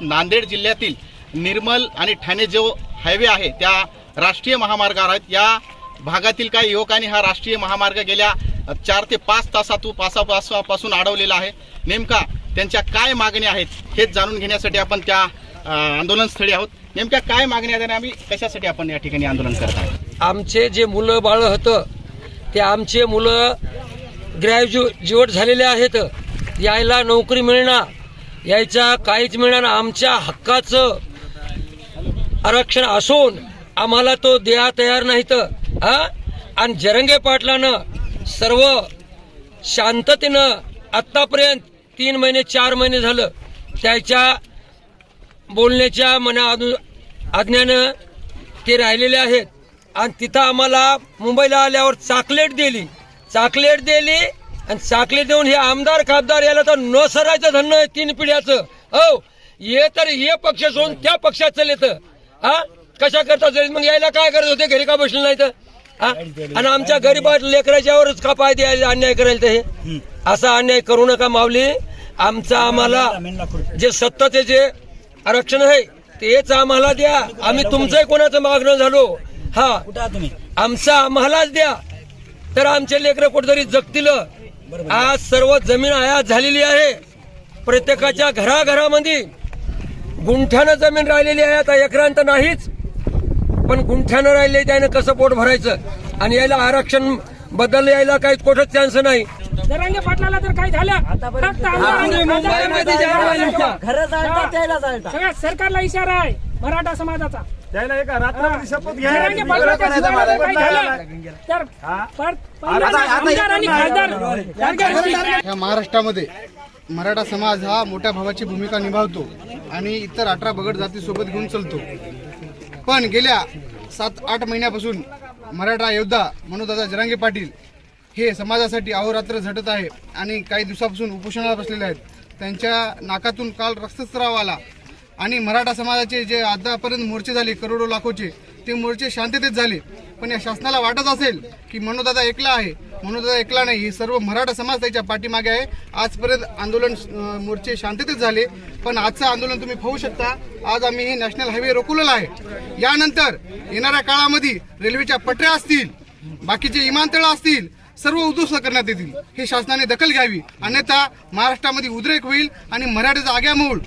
नांदेड जिल्ह्यातील निर्मल आणि ठाणे जो हायवे आहे त्या राष्ट्रीय महामार्गावर आहेत. या भागातील काही युवकांनी हा राष्ट्रीय महामार्ग गेल्या चार ते पाच तासातून पासापासून अडवलेला आहे. नेमका त्यांच्या काय मागण्या आहेत हेच जाणून घेण्यासाठी आपण त्या आंदोलनस्थळी आहोत. नेमक्या काय मागण्या आहेत आणि आम्ही कशासाठी आपण या ठिकाणी आंदोलन करत आहोत? आमचे जे मुलं बाळ होतं ते आमचे मुलं ग्रॅज्युएट झालेले आहेत. यायला नोकरी मिळणार. यायचा काहीच मिळणार आमच्या हक्काचं आरक्षण असून आम्हाला तो द्या तयार नाहीत हा? आणि जरंगे पाटलानं सर्व शांततेनं आत्तापर्यंत तीन महिने चार महिने झालं. त्याच्या बोलण्याच्या मना आज्ञानं ते राहिलेले आहेत. आणि तिथं आम्हाला मुंबईला आल्यावर चाकलेट दिली. चाकलेट दिली आणि चाकलेट देऊन हे आमदार खासदार याला तर न सरायचं धन्न आहे तीन पिढ्याचं. हो ये तर हे पक्ष सोडून त्या पक्षात चलेत हा? कशा करता मग यायला काय करत होते? घरी का बसले नाही तर हा? आणि आमच्या गरीबात लेकराच्यावरच का पाय द्यायला अन्याय करायला हे? असा अन्याय करू नका माऊली. आमचा आम्हाला जे सत्ताचे जे आरक्षण आहे तेच आम्हाला द्या. आम्ही तुमचंही कोणाचं मागणं झालो. हा. आमचा आम्हालाच द्या. तर आमचे लेकरं कुठेतरी जगतील. आज सर्व जमीन आयात झालेली आहे. प्रत्येकाच्या घराघरामध्ये गुंठ्यानं जमीन राहिलेली आहे. आता एकरांत नाहीच पण गुंठ्यानं राहिले त्याने कसं पोट भरायचं? आणि यायला आरक्षण बदल यायला काही कुठंच चान्स नाही. पाटलाला तर काय झालं. फक्त मुंबईमध्ये जायला पाहिजे. होतं. घरं जाळतात त्याला जाळतात. सगळ्या सरकारला इशारा आहे मराठा समाजाचा. त्याला एका रात्रभर शपथ जरांगे घ्या. पाटलाच्या शिवाराला काय झालं तर पर- पहिल्यांदा आमदार आणि खासदार. या महाराष्ट्रामध्ये मराठा समाज हा मोठ्या भावाची भूमिका निभावतो आणि इतर अठरा बगड जातीसोबत घेऊन चालतो. पण गेल्या सात आठ महिन्यापासून मराठा योद्धा मनोदादा जरांगे पाटील हे समाजासाठी अहोरात्र झटत आहे आणि काही दिवसापासून उपोषणाला बसलेले आहेत. त्यांच्या नाकातून काल रक्तस्राव आला. आणि मराठा समाजाचे जे आतापर्यंत मोर्चे झाले करोडो लाखोचे ते मोर्चे शांततेत झाले. पण या शासनाला वाटत असेल की मनोदादा एकला आहे मनोदादा एकला नाही हे सर्व मराठा समाज त्याच्या पाठीमागे आहे. आजपर्यंत आंदोलन मोर्चे शांततेत झाले. पण आजचं आंदोलन तुम्ही पाहू शकता. आज आम्ही हे नॅशनल हायवे रोखवलेला आहे. यानंतर येणाऱ्या काळामध्ये रेल्वेच्या पटऱ्या असतील बाकीचे विमानतळ असतील सर्व उद्ध्वस्त करण्यात येतील. हे शासनाने दखल घ्यावी. अन्यथा महाराष्ट्रामध्ये उद्रेक होईल आणि मराठीचा आग्या मोल